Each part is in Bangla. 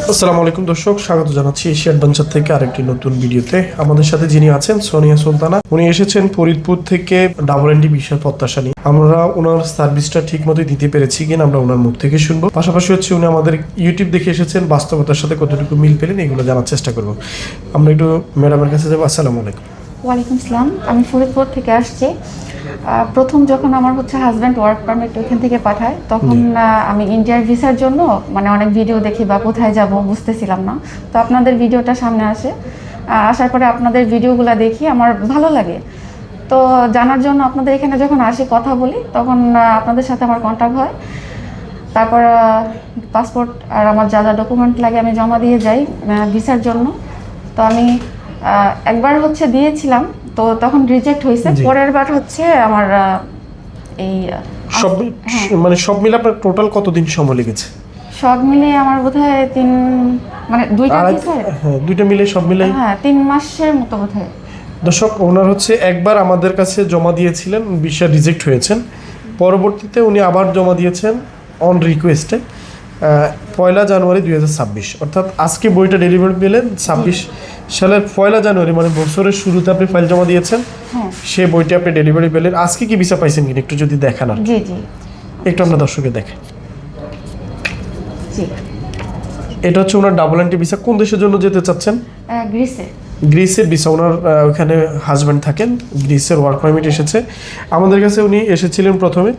আসসালামু আলাইকুম দর্শক, স্বাগত জানাচ্ছি এশিয়া অ্যাডভেঞ্চার থেকে আরেকটি নতুন ভিডিওতে। আমাদের সাথে যিনি আছেন, সোনিয়া সুলতানা। উনি এসেছেন ফরিদপুর থেকে ডাবল এন্ডি বিশাল প্রত্যাশা নিয়ে। আমরা ওনার সার্ভিসটা ঠিক মতোই দিতে পেরেছি কিনা আমরা ওনার মুখ থেকে শুনব। পাশাপাশি হচ্ছে উনি আমাদের ইউটিউব দেখে এসেছেন, বাস্তবতার সাথে কতটুকু মিল পেলেন এগুলো জানার চেষ্টা করব। আমরা একটু ম্যাডামের কাছে যাব। আসসালামু আলাইকুম। ওয়ালাইকুম আসসালাম। আমি ফরিদপুর থেকে আসছি। প্রথম যখন আমার হচ্ছে হাজব্যান্ড ওয়ার্ক পারমিট ওখান থেকে পাঠায় তখন আমি ইন্ডিয়ার ভিসার জন্য মানে অনেক ভিডিও দেখি বা কোথায় যাব বুঝতেছিলাম না। তো আপনাদের ভিডিওটা সামনে আসে। আসার পরে আপনাদের ভিডিওগুলো দেখি আমার ভালো লাগে। তো জানার জন্য আপনাদের এখানে যখন আসি কথা বলি তখন আপনাদের সাথে আমার কন্ট্যাক্ট হয়। তারপর পাসপোর্ট আর আমার যা যা ডকুমেন্ট লাগে আমি জমা দিয়ে যাই ভিসার জন্য। তো আমি একবার হচ্ছে দিয়েছিলাম তো তখন রিজেক্ট হয়েছে। পরের বার হচ্ছে আমার এই সব হ্যাঁ। মানে সব মিলে আপনার টোটাল কতদিন সময় লেগেছে? সব মিলিয়ে আমার বোধহয় তিন মানে দুইটা হ্যাঁ দুইটা মিলে সব মিলে হ্যাঁ তিন মাসের মতো বোধহয়। দর্শক ওনার হচ্ছে একবার আমাদের কাছে জমা দিয়েছিলেন বিষয় রিজেক্ট হয়েছেন। পরবর্তীতে উনি আবার জমা দিয়েছেন অন রিকোয়েস্টে পয়লা জানুয়ারি দুই হাজার ছাব্বিশ। অর্থাৎ আজকে বইটা ডেলিভারি পেলেন ছাব্বিশ সালের পয়লা জানুয়ারি মানে বছরের শুরুতে আপনি ফাইল জমা দিয়েছেন হ্যাঁ। সে বইটি আপনি ডেলিভারি পেলেন। আজকে কি ভিসা পাইছেন কিনা একটু যদি দেখান আর জি জি। একটু আমরা দর্শকে দেখেন। জি। এটা হচ্ছে ওনার ডাবল এন্টি ভিসা কোন দেশের জন্য যেতে চাচ্ছেন? গ্রিসে। গ্রিসের ভিসা ওনার ওখানে হাজব্যান্ড থাকেন। গ্রিসের ওয়ার্ক পারমিট এসেছে। আমাদের কাছে উনি এসেছিলেন প্রথমে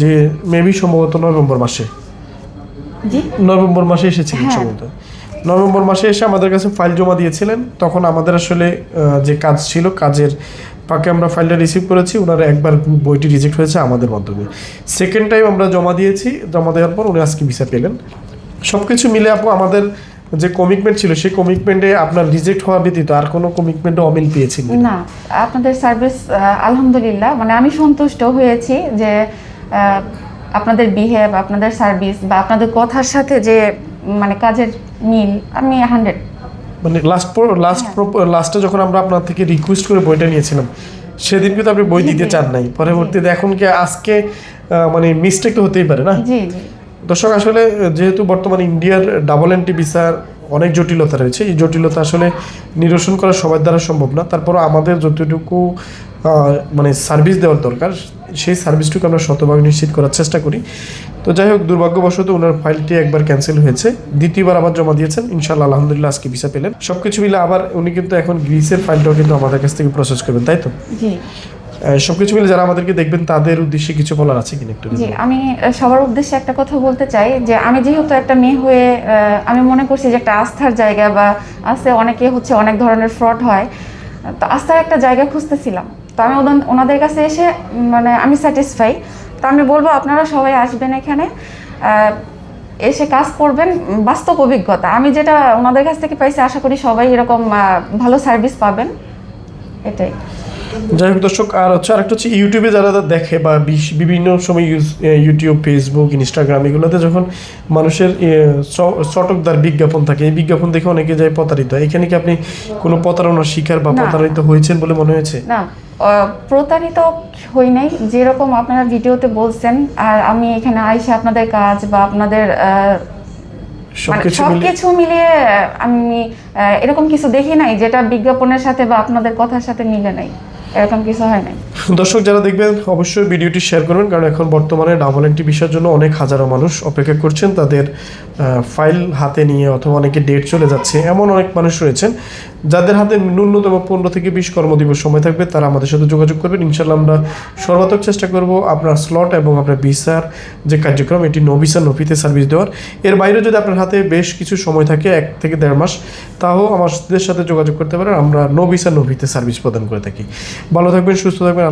যে মেবি সম্ভবত নভেম্বর মাসে। জি? নভেম্বর মাসে এসেছিলেন হ্যাঁ। সম্ভবত। নভেম্বর মাসে এসে আমাদের কাছে ফাইল জমা দিয়েছিলেন। তখন আমাদের আসলে যে কাজ ছিল কাজের পাকে আমরা ফাইলটা রিসিভ করেছি। ওনারা একবার বইটি রিজেক্ট হয়েছে আমাদের মাধ্যমে। সেকেন্ড টাইম আমরা জমা দিয়েছি। জমা দেওয়ার পর উনি আজকে ভিসা পেলেন। সব কিছু মিলে আপু আমাদের যে কমিটমেন্ট ছিল সেই কমিটমেন্টে আপনার রিজেক্ট হওয়া ব্যতীত আর কোনো কমিটমেন্টে অমিল পেয়েছেন না আপনাদের সার্ভিস আলহামদুলিল্লাহ। মানে আমি সন্তুষ্ট হয়েছি যে আপনাদের বিহেভ আপনাদের সার্ভিস বা আপনাদের কথার সাথে যে মানে কাজের মিল আমি হান্ড্রেড মানে লাস্ট লাস্ট লাস্টে যখন আমরা আপনার থেকে রিকোয়েস্ট করে বইটা নিয়েছিলাম সেদিন কিন্তু আপনি বই দিতে চান নাই। পরবর্তীতে এখন কি আজকে মানে মিস্টেক তো হতেই পারে না? দর্শক আসলে যেহেতু বর্তমানে ইন্ডিয়ার ডাবল এন্টি ভিসার অনেক জটিলতা রয়েছে। এই জটিলতা আসলে নিরসন করা সবার দ্বারা সম্ভব না। তারপর আমাদের যতটুকু মানে সার্ভিস দেওয়ার দরকার, সেই সার্ভিসটুকু আমরা শতভাগ নিশ্চিত করার চেষ্টা করি। তো যাই হোক, দুর্ভাগ্যবশত ওনার ফাইলটি একবার ক্যান্সেল হয়েছে। দ্বিতীয়বার আবার জমা দিয়েছেন। ইনশাল্লাহ আলহামদুলিল্লাহ, আজকে ভিসা পেলেন। সব কিছু মিলে আবার উনি কিন্তু এখন গ্রিসের ফাইলটাও কিন্তু আমাদের কাছ থেকে প্রসেস করবেন, তাই তো? সব কিছু মিলে যারা আমাদেরকে দেখবেন তাদের উদ্দেশ্যে কিছু বলার আছে কিনা একটু জি আমি সবার উদ্দেশ্যে একটা কথা বলতে চাই যে আমি যেহেতু একটা মেয়ে হয়ে আমি মনে করছি যে একটা আস্থার জায়গা বা আছে অনেকে হচ্ছে অনেক ধরনের ফ্রড হয়। তো আস্থার একটা জায়গা খুঁজতেছিলাম। তো আমি ওনাদের কাছে এসে মানে আমি স্যাটিসফাই তো আমি বলব আপনারা সবাই আসবেন এখানে এসে কাজ করবেন বাস্তব অভিজ্ঞতা। আমি যেটা ওনাদের কাছ থেকে পাইছি আশা করি সবাই এরকম ভালো সার্ভিস পাবেন। এটাই। যাই হোক দর্শক আর হচ্ছে আরেকটা হচ্ছে ইউটিউবে যারা দেখে বা বিভিন্ন সময় ইউজ- ইউটিউব ফেসবুক ইনস্টাগ্রাম এগুলোতে যখন মানুষের চটকদার বিজ্ঞাপন থাকে এই বিজ্ঞাপন দেখে অনেকে যায় প্রতারিত। হয়। এখানে কি আপনি কোনো প্রতারণার শিকার বা প্রতারিত হয়েছেন বলে মনে হয়েছে? না। প্রতারিত হই নাই। যেরকম আপনারা ভিডিওতে বলছেন আর আমি এখানে আইসে আপনাদের কাজ বা আপনাদের মানে সবকিছু মিলিয়ে আমি এরকম কিছু দেখি নাই যেটা বিজ্ঞাপনের সাথে বা আপনাদের কথার সাথে মিলে নাই। এরকম কিছু হয় নাই দর্শক যারা দেখবেন, অবশ্যই ভিডিওটি শেয়ার করবেন, কারণ এখন বর্তমানে ডাবল এন্টি বিষয়ের জন্য অনেক হাজারো মানুষ অপেক্ষা করছেন। তাদের ফাইল হাতে নিয়ে অথবা অনেকে ডেট চলে যাচ্ছে, এমন অনেক মানুষ রয়েছেন। যাদের হাতে ন্যূনতম পনেরো থেকে বিশ কর্মদিবস সময় থাকবে, তারা আমাদের সাথে যোগাযোগ করবেন। ইনশাল্লাহ আমরা সর্বাত্মক চেষ্টা করব আপনার স্লট এবং আপনার ভিসার যে কার্যক্রম, এটি নো নফিতে সার্ভিস দেওয়ার। এর বাইরে যদি আপনার হাতে বেশ কিছু সময় থাকে, এক থেকে দেড় মাস, তাও আমাদের সাথে যোগাযোগ করতে পারেন। আমরা নো ভিসা নফিতে সার্ভিস প্রদান করে থাকি। ভালো থাকবেন, সুস্থ থাকবেন।